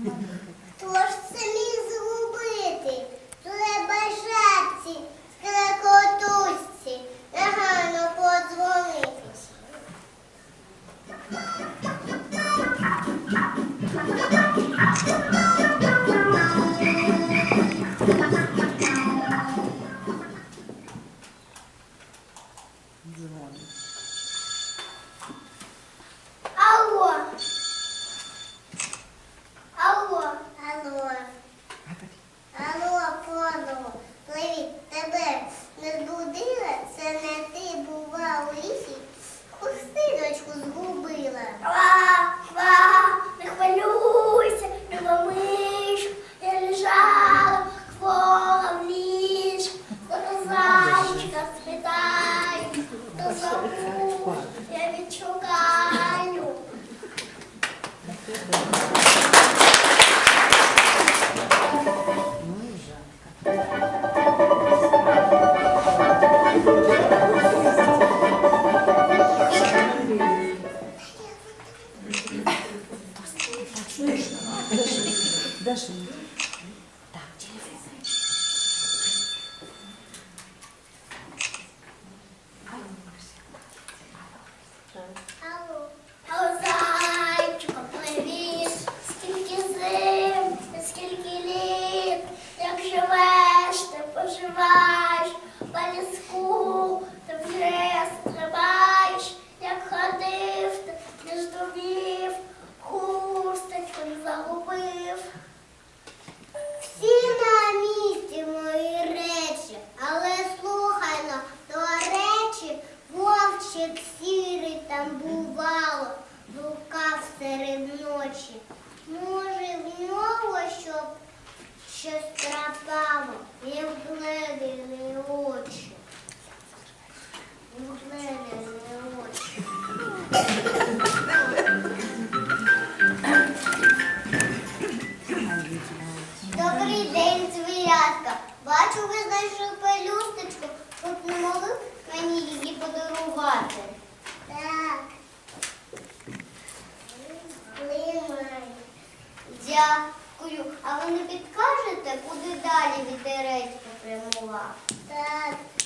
Хто ж це міг згубити? Треба шапці, скрекотусці, негайно подзвонити. Thank you. Слышно. Даша, Даша. гроші. Може, в нього щоб щось трапало, не вгледіли очі. Вгледіли. love. Dad.